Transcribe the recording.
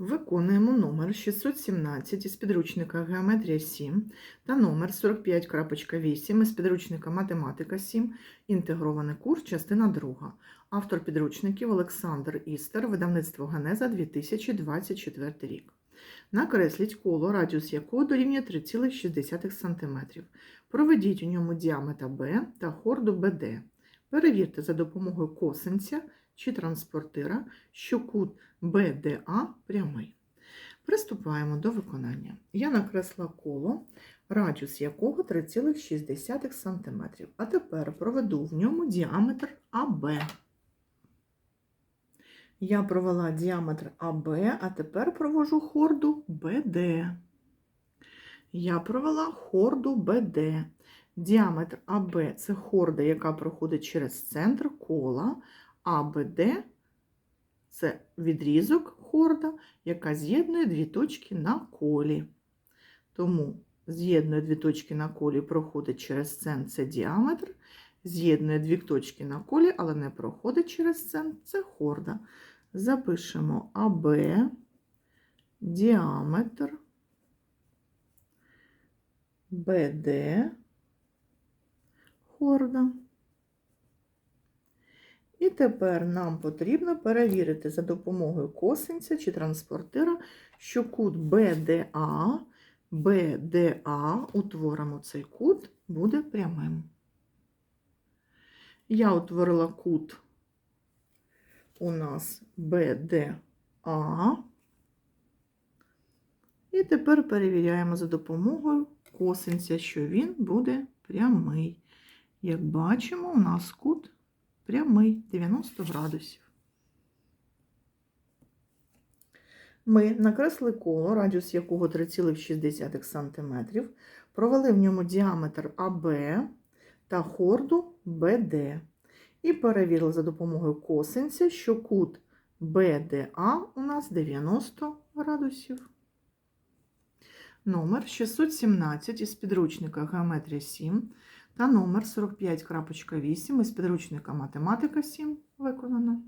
Виконуємо номер 617 із підручника Геометрія 7 та номер 45.8 із підручника Математика 7, інтегрований курс, частина 2. Автор підручників Олександр Істер, видавництво Генеза 2024 рік. Накресліть коло, радіус якого дорівнює 3,6 см. Проведіть у ньому діаметр Б та хорду БД. Перевірте за допомогою косинця чи транспортира, що кут БДА прямий. Приступаємо до виконання. Я накресла коло, радіус якого 3,6 см. А тепер проведу в ньому діаметр АБ. Я провела діаметр АБ, а тепер провожу хорду БД. Я провела хорду БД. Діаметр АБ це хорда, яка проходить через центр кола, а БД це відрізок хорда, яка з'єднує дві точки на колі. Тому з'єднує дві точки на колі, проходить через центр це діаметр, з'єднує дві точки на колі, але не проходить через центр це хорда. Запишемо АБ, діаметр, БД, хорда. І тепер нам потрібно перевірити за допомогою косинця чи транспортира, що кут BDA, BDA, утворимо цей кут, буде прямим. Я утворила кут у нас BDA. І тепер перевіряємо за допомогою косинця, що він буде прямий. Як бачимо, у нас кут прямий 90 градусів. Ми накресли коло, радіус якого 3,6 см, провели в ньому діаметр АБ та хорду БД. І перевірили за допомогою косинця, що кут БДА у нас 90 градусів. Номер 617 із підручника Геометрія 7 та номер 45.8 із підручника Математика 7 виконано.